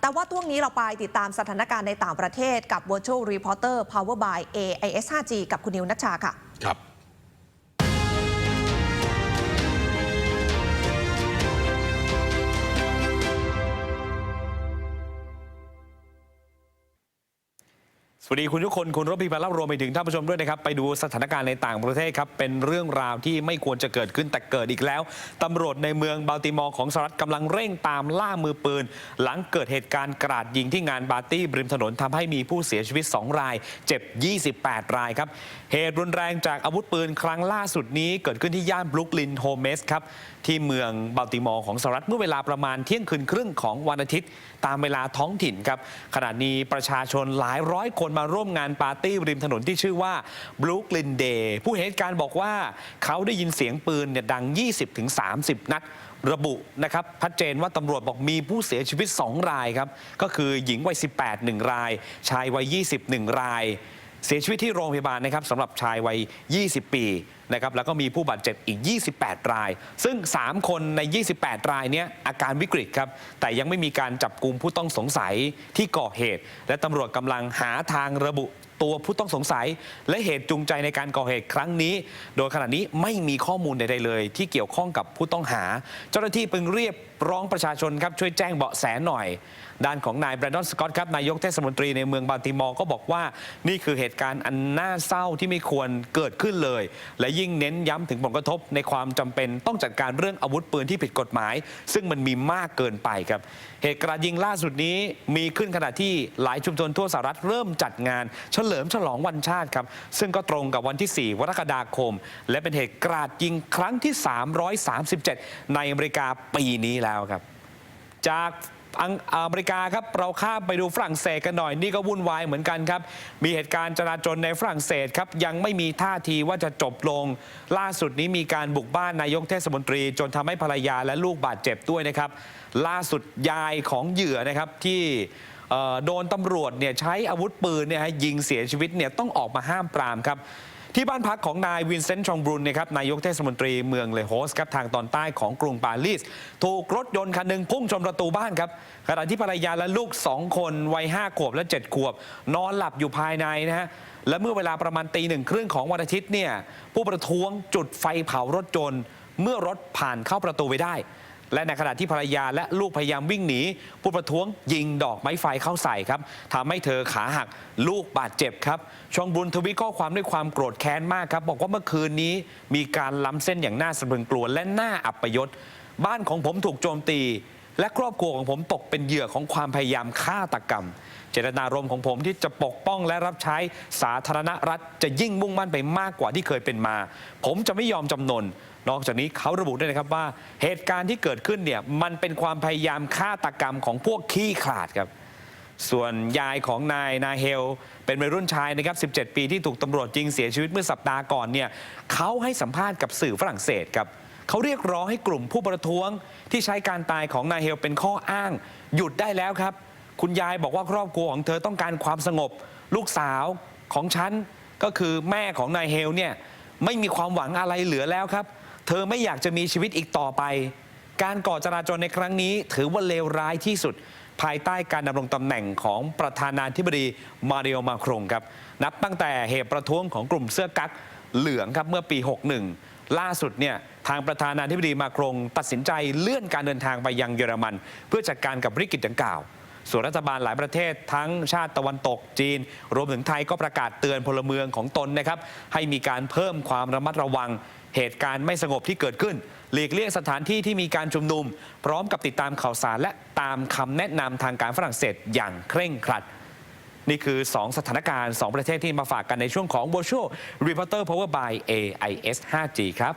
แต่ว่าช่วงนี้เราไปติดตามสถานการณ์ในต่างประเทศกับ Virtual Reporter Power by AIS 5G กับคุณนิวนัชชาค่ะ ครับ สวัสดีคุณทุกคนคุณรบพีพันธ์เล่ารวมไปถึงท่านผู้ชมด้วยนะครับ ไปดูสถานการณ์ในต่างประเทศครับ เป็นเรื่องราวที่ไม่ควรจะเกิดขึ้นแต่เกิดอีกแล้วตำรวจในเมืองบัลติมอร์ของสหรัฐกำลังเร่งตามล่ามือปืน หลังเกิดเหตุการณ์กราดยิงที่งานปาร์ตี้ริมถนนทำให้มีผู้เสียชีวิต 2 ราย เจ็บ 28 รายครับเหตุรุนแรงจากอาวุธปืนครั้งล่าสุดนี้เกิดขึ้นที่ย่านบรุกลินโฮเมสครับที่เมืองบัลติมอร์ของสหรัฐเมื่อเวลาประมาณเที่ยงคืนครึ่งของวันอาทิตย์ ตามเวลาท้องถิ่นครับขณะนี้ประชาชนหลายร้อยคนมาร่วมงานปาร์ตี้ริมถนนที่ชื่อว่าบลูกลินเดย์ผู้เห็นเหตุการณ์บอกว่าเขาได้ยินเสียงปืนเนี่ยดัง 20-30 นัดระบุนะครับชัดเจนว่าตำรวจบอกมีผู้เสียชีวิต 2 รายครับ ก็คือหญิงวัย 18 1 ราย ชายวัย 21ราย เสียชีวิตที่โรงพยาบาลนะครับสำหรับชายวัย 20 ปี นะครับแล้วก็มีผู้บาดเจ็บอีก 28 ราย ซึ่ง 3 คนใน 28 รายเนี้ยอาการวิกฤตครับ แต่ยังไม่มีการจับกลุ่มผู้ต้องสงสัยที่ก่อเหตุ และตำรวจกำลังหาทางระบุตัวผู้ต้องสงสัย และเหตุจูงใจในการก่อเหตุครั้งนี้ โดยขณะนี้ไม่มีข้อมูลใดๆเลย ที่เกี่ยวข้องกับผู้ต้องหา เจ้าหน้าที่พึงเรียบร้องประชาชนครับช่วยแจ้งเบาะแสหน่อย ด้านของนายแบรนดอนสกอตครับนายกเทศมนตรีในเมืองบาลติมอร์ก็บอกว่า นี่คือเหตุการณ์อันน่าเศร้าที่ไม่ควรเกิดขึ้นเลย และยิ่งเน้นย้ำถึงผลกระทบในความจำเป็นต้องจัดการเรื่องอาวุธปืนที่ผิดกฎหมาย ซึ่งมันมีมากเกินไปครับ เหตุการาดยิงล่าสุดนี้มีขึ้นขณะที่หลายชุมชนทั่วสหรัฐเริ่มจัดงาน เฉลิมฉลองวันชาติครับซึ่งก็ตรงกับวันที่ 4 กรกฎาคม และเป็นเหตุกราดยิงครั้งที่ 337 ในอเมริกาปีนี้แล้วครับ จาก อเมริกาครับเราข้ามไปดูฝรั่งเศสกันหน่อยนี่ก็วุ่นวายเหมือนกันครับ มีเหตุการณ์จราจรในฝรั่งเศสครับยังไม่มีท่าทีว่าจะจบลง ล่าสุดนี้มีการบุกบ้านนายกเทศมนตรี จนทำให้ภรรยาและลูกบาดเจ็บด้วยนะครับ ล่าสุดยายของเหยื่อนะครับที่โดนตำรวจเนี่ยใช้อาวุธปืนเนี่ยฮะยิงเสียชีวิตเนี่ยต้องออกมาห้ามปรามครับ ที่บ้านพักของนายวินเซนต์ชองบรุนนะครับนายกเทศมนตรีเมืองเลโฮสครับทางตอนใต้ของกรุงปารีส ถูกรถยนต์คันหนึ่งพุ่งชนประตูบ้านครับขณะที่ภรรยาและลูก 2 คนวัย5ขวบและ 7 ขวบ นอนหลับอยู่ภายในนะฮะและเมื่อเวลาประมาณตีหนึ่งครึ่งของวันอาทิตย์เนี่ยผู้ประท้วงจุดไฟเผารถยนต์เมื่อรถผ่านเข้าประตูไปได้ และในขณะที่ภรรยาและลูกพยายามวิ่งหนี ผู้ประท้วงยิงดอกไม้ไฟเข้าใส่ครับทำให้เธอขาหักลูกบาดเจ็บครับชองบุญทวิตข้อความด้วยความโกรธแค้นมากครับ บอกว่าเมื่อคืนนี้มีการล้ำเส้นอย่างน่าสะพรึงกลัวและน่าอับปยศบ้านของผมถูกโจมตี และครอบครัวของผมตกเป็นเหยื่อของความพยายามฆาตกรรม เจตนารมณ์ของผมที่จะปกป้องและรับใช้สาธารณรัฐจะยิ่งมุ่งมั่นไปมากกว่าที่เคยเป็นมา ผมจะไม่ยอมจำนน นอกจากนี้เขาระบุด้วยนะครับว่า เหตุการณ์ที่เกิดขึ้นเนี่ยมันเป็นความพยายามฆาตกรรมของพวกขี้ขลาดครับส่วนยายของนายนาเฮล เป็นวัยรุ่นชายนะครับ 17 ปีที่ถูกตำรวจยิงเสียชีวิตเมื่อสัปดาห์ก่อนเนี่ยเขาให้สัมภาษณ์กับสื่อฝรั่งเศสครับ เขาเรียกร้องให้กลุ่มผู้ประท้วง ที่ใช้การตายของนายเฮลเป็นข้ออ้าง หยุดได้แล้วครับ คุณยายบอกว่าครอบครัวของเธอต้องการความสงบ ลูกสาวของฉันก็คือแม่ของนายเฮลเนี่ยไม่มีความหวังอะไรเหลือแล้วครับ เธอไม่อยากจะมีชีวิตอีกต่อไป การก่อจราจรในครั้งนี้ ถือว่าเลวร้ายที่สุด ภายใต้การดำรงตำแหน่งของประธานาธิบดีมาริโอมาครงครับ นับตั้งแต่เหตุประท้วงของกลุ่มเสื้อกั๊กเหลืองครับเมื่อปี 61 ล่าสุดเนี่ยทางประธานาธิบดีมาครงตัดสินใจเลื่อนการเดินทางไปยังเยอรมัน เพื่อจัดการกับวิกฤตดังกล่าว ส่วนรัฐบาลหลายประเทศทั้งชาติตะวันตกจีน รวมถึงไทยก็ประกาศเตือนพลเมืองของตนนะครับ ให้มีการเพิ่มความระมัดระวัง เหตุการณ์ไม่สงบที่เกิดขึ้น หลีกเลี่ยงสถานที่ที่มีการชุมนุม พร้อมกับติดตามข่าวสารและตามคำแนะนำทางการฝรั่งเศสอย่างเคร่งครัด นี่คือ 2 สถานการณ์ 2 ประเทศที่มาฝากกันในช่วงของ Virtual Reporter Power by AIS 5G ครับ